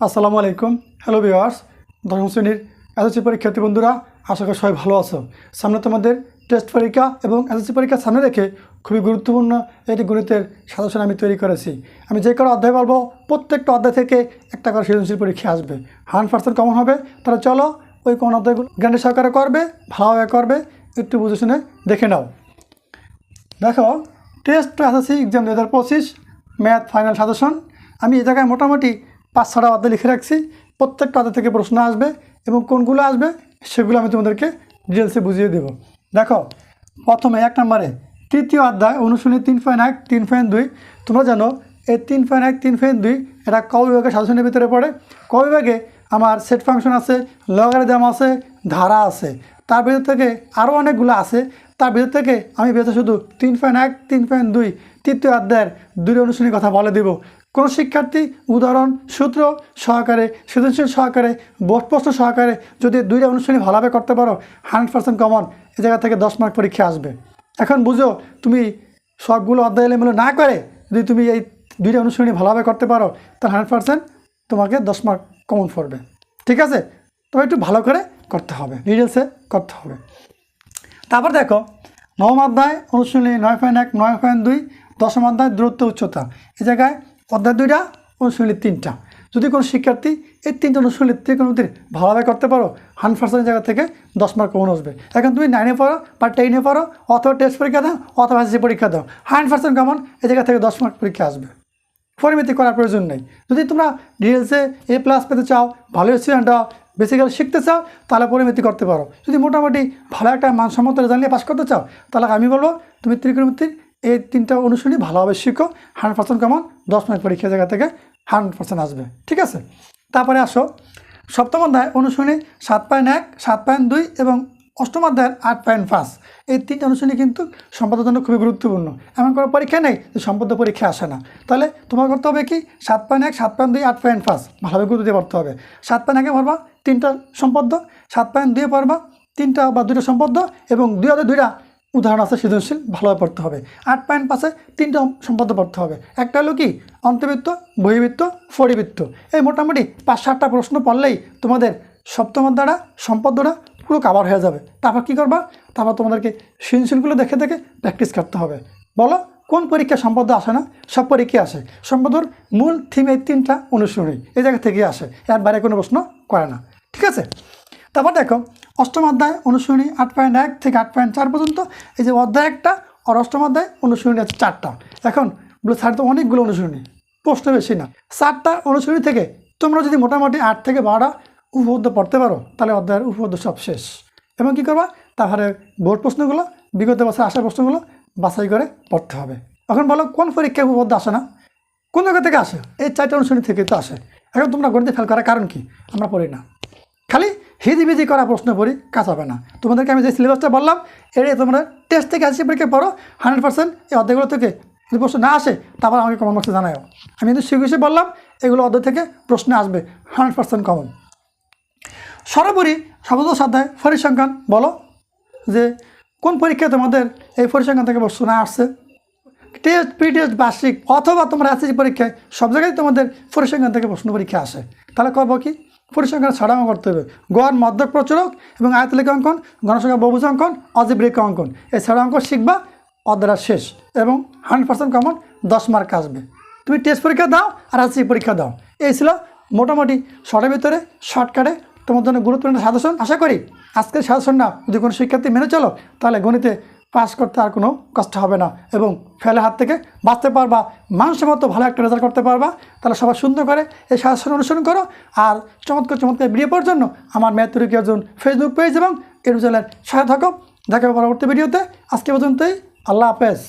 আসসালামু আলাইকুম। Hello viewers দশম শ্রেণির এসএসসি পরীক্ষার্থী বন্ধুরা, আশা করি সবাই ভালো আছো। সামনে তোমাদের টেস্ট পরীক্ষা এবং এসএসসি পরীক্ষা সামনে রেখে খুবই গুরুত্বপূর্ণ একটি গণিতের সাজেশন আমি তৈরি করেছি। আমি যে কোনো অধ্যায় বলব, প্রত্যেকটা অধ্যায় থেকে একটা করে সৃজনশীল পরীক্ষা আসবে। হান্ড্রেড পার্সেন্ট কমন হবে। তাহলে চলো ওই কোন অধ্যায়গুলো জ্ঞানের সহকারে করবে, ভালোভাবে করবে, একটু বুঝে শুনে দেখে নাও। দেখো টেস্ট এসএসসি এক্সাম দু হাজার পঁচিশ ম্যাথ ফাইনাল সাজেশন। আমি এই জায়গায় মোটামুটি পাঁচ ছটা অধ্যায় লিখে রাখছি। প্রত্যেকটা অধ্যায় থেকে প্রশ্ন আসবে এবং কোনগুলো আসবে সেগুলো আমি তোমাদেরকে ডিটেলসে বুঝিয়ে দেবো। দেখো, প্রথমে এক নম্বরে, তৃতীয় অধ্যায় অনুশীলনী তিন পয়েন্ট এক, তিন পয়েন্ট দুই। তোমরা জানো, এই তিন পয়েন্ট এক, তিন পয়েন্ট দুই, এটা ক বিভাগের সাজেশনের ভিতরে পড়ে। ক বিভাগে আমার সেট ফাংশন আছে লগারিদম আছে, ধারা আছে। তার ভিতর থেকে আরও অনেকগুলো আছে। তার ভিতর থেকে আমি বেঁচে শুধু তিন পয়েন্ট এক, তিন পয়েন্ট দুই, তৃতীয় অধ্যায়ের দুই অনুশীলনীর কথা বলে দেব। কোনো শিক্ষার্থী উদাহরণ, সূত্র সহকারে, সৃজনশীল সহকারে বোর্ড সহকারে যদি দুইটা অনুশীলনী ভালোভাবে করতে পারো হান্ড্রেড পার্সেন্ট কমন এ জায়গা থেকে দশ মার্ক পরীক্ষা আসবে। এখন বুঝো, তুমি সবগুলো অধ্যায় এলোমেলো না করে যদি তুমি এই দুইটা অনুশীলনী ভালোভাবে করতে পারো, তাহলে হান্ড্রেড পার্সেন্ট তোমাকে দশ মার্ক কমন পড়বে। ঠিক আছে? তবে একটু ভালো করে করতে হবে ডিটেলসে করতে হবে। তারপর দেখো, নবম অধ্যায়, অনুশীলনী নয় পয়েন্ট এক, নয় পয়েন্ট দুই, দশম অধ্যায়, দূরত্ব, উচ্চতা। এই জায়গায় অধ্যায় দুইটা, অনুশীলনী তিনটা। যদি কোনো শিক্ষার্থী এই তিনটা অনুশীলনী থেকে কোনো দিন ভালোভাবে করতে পারো হান্ড্রেড পার্সেন্ট জায়গা থেকে দশ মার্ক কমন আসবে। এখন তুমি নাইনে পড়ো বা টেনে পড়ো, অথবা টেস্ট পরীক্ষা দাও, অথবা এসএসসি পরীক্ষা দাও হান্ড্রেড পার্সেন্ট কমন এই জায়গা থেকে দশ মার্ক পরীক্ষা আসবে। পরিমিতি করার প্রয়োজন নেই। যদি তোমরা ডিএলসে এ প্লাস পেতে চাও, ভালো স্টুডেন্ট হও বেসিক্যালি শিখতে চাও, তাহলে পরিমিতি করতে পারো। যদি মোটামুটি ভালো একটা মানসম্মত রেজাল্ট নিয়ে পাস করতে চাও, তাহলে আমি বলব, তুমি ত্রিকোণমিতির এই তিনটা অনুশীলনী ভালোভাবে শিখো হান্ড্রেড পার্সেন্ট কমন? দশ মিনিট পরীক্ষা জায়গা থেকে হান্ড্রেড পার্সেন্ট আসবে, ঠিক আছে? তারপরে আসো, সপ্তম অধ্যায়, অনুশীলনী সাত পয়েন্ট এক, সাত পয়েন্ট দুই এবং অষ্টম অধ্যায়ের আট পয়েন্ট পাঁচ। এই তিনটা অনুশীলনী কিন্তু সম্পদের জন্য খুবই গুরুত্বপূর্ণ। এমন কোনো পরীক্ষা নেই যে সম্পদ পরীক্ষা আসে না। তাহলে তোমার করতে হবে কি? সাত পয়েন্ট এক, সাত পয়েন্ট দুই, আট পয়েন্ট পাঁচ। ভালোভাবে গুরুত্ব দিয়ে পড়তে হবে। সাত পয়েন্ট একে পড়বা, তিনটা সম্পদ সাত পয়েন্ট দুয়ে পড়বা, তিনটা বা দুইটা সম্পদ এবং দুই হাজার দুইটা উদাহরণ আছে সৃজনশীল ভালোভাবে পড়তে হবে। আট পয়েন্ট পাশে তিনটা সম্পদ পড়তে হবে। একটা হলো কি? অন্তর্বৃত্ত, বহিবৃত্ত, ফরিবৃত্ত। এই মোটামুটি পাঁচ সাতটা প্রশ্ন পড়লেই তোমাদের সপ্তম দ্বারা, সম্পদ দ্বারা পুরো কাবার হয়ে যাবে। তারপর কী করবা? তারপর তোমাদেরকে সৃজনশীলগুলো দেখে দেখে প্র্যাকটিস করতে হবে। বলো, কোন পরীক্ষা সম্পদ আসে না? সব পরীক্ষা আসে। সম্পদর মূল থিম এই তিনটা অনুশীলনী এই জায়গা থেকে আসে। এর বাইরে কোনো প্রশ্ন করে না। ঠিক আছে? তারপর দেখো অষ্টম অধ্যায়, অনুশীলনী আট পয়েন্ট এক থেকে আট পয়েন্ট চার পর্যন্ত। এই যে অধ্যায় একটা আর অষ্টম অধ্যায়, অনুশীলনী আছে চারটা। এখন স্যার, তো অনেকগুলো অনুশীলনী। প্রশ্ন বেশি না। চারটা অনুশীলনী থেকে তোমরা যদি মোটামুটি আট থেকে বারোটা উপপাদ্য পড়তে পারো, তাহলে অধ্যায়ের উপপাদ্য সব শেষ। এবং কী করবা? তাহলে বোর্ড প্রশ্নগুলো, বিগত বছর আসা প্রশ্নগুলো বাছাই করে পড়তে হবে। এখন বলো, কোন পরীক্ষায় উপপাদ্য আসে না? কোন জায়গা থেকে আসে? এই চারটা অনুশীলনী থেকে তো আসে। এখন তোমরা গণিতে ফেল করার কারণ কি? আমরা পড়ি না। খালি হিজিবিজি করা প্রশ্ন পড়ি কাজ হবে না। তোমাদেরকে আমি যে সিলেবাসটা বললাম, এটাই তোমরা টেস্ট থেকে আসি পরীক্ষা পড়ো হান্ড্রেড পার্সেন্ট এই অধ্যায়গুলো থেকে যদি প্রশ্ন না আসে, তারপর আমাকে কমন বক্সে জানাও আমি কিন্তু শিখে বললাম, এগুলো অধ্যায় থেকে প্রশ্ন আসবে হান্ড্রেড পার্সেন্ট কমন সর্বোপরি সপ্তদশ অধ্যায় পরিসংখ্যান বলো যে কোন পরীক্ষায় তোমাদের এই পরিসংখ্যান থেকে প্রশ্ন না আসছে? টেস্ট প্রি টেস্ট বার্ষিক, অথবা তোমরা এসএসসি পরীক্ষায় সব জায়গায় তোমাদের পরিসংখ্যান থেকে প্রশ্ন পরীক্ষা আসে। তাহলে করব কি? পরিসংখ্যান ছাড়াও করতে হবে। গড় মধ্যক প্রচুরক এবং আয়তলিক অঙ্কন গণসংখ্যা বহুভুজ অঙ্কন অজীবরেখা অঙ্কন। এই ছাড়া অঙ্ক শিখবা অধ্যায় শেষ এবং হান্ড্রেড পার্সেন্ট কমন দশ মার্ক আসবে। তুমি টেস্ট পরীক্ষা দাও আর এসএসসি পরীক্ষা দাও। এই ছিল মোটামুটি শর্টের ভিতরে শর্টকাটে তোমার জন্য গুরুত্বপূর্ণ সাজেশন আশা করি আজকের সাজেশনটা যদি কোনো শিক্ষার্থী মেনে চলো, তাহলে গণিতে পাস করতে আর কোনো কষ্ট হবে না এবং ফেলে হাত থেকে বাঁচতে পারবা, মানুষের মতো ভালো একটা রেজাল্ট করতে পারবা। তাহলে সবাই সুন্দর করে এই শাসন অনুসরণ করো। আর চমৎকার চমৎকার ভিডিও পাওয়ার জন্য আমার ম্যাথ একজন ফেসবুক পেজ এবং ইউটিউব চ্যানেল সহায় থাকো। দেখা পরবর্তী ভিডিওতে আজকে পর্যন্তই, আল্লাহ হাফেজ।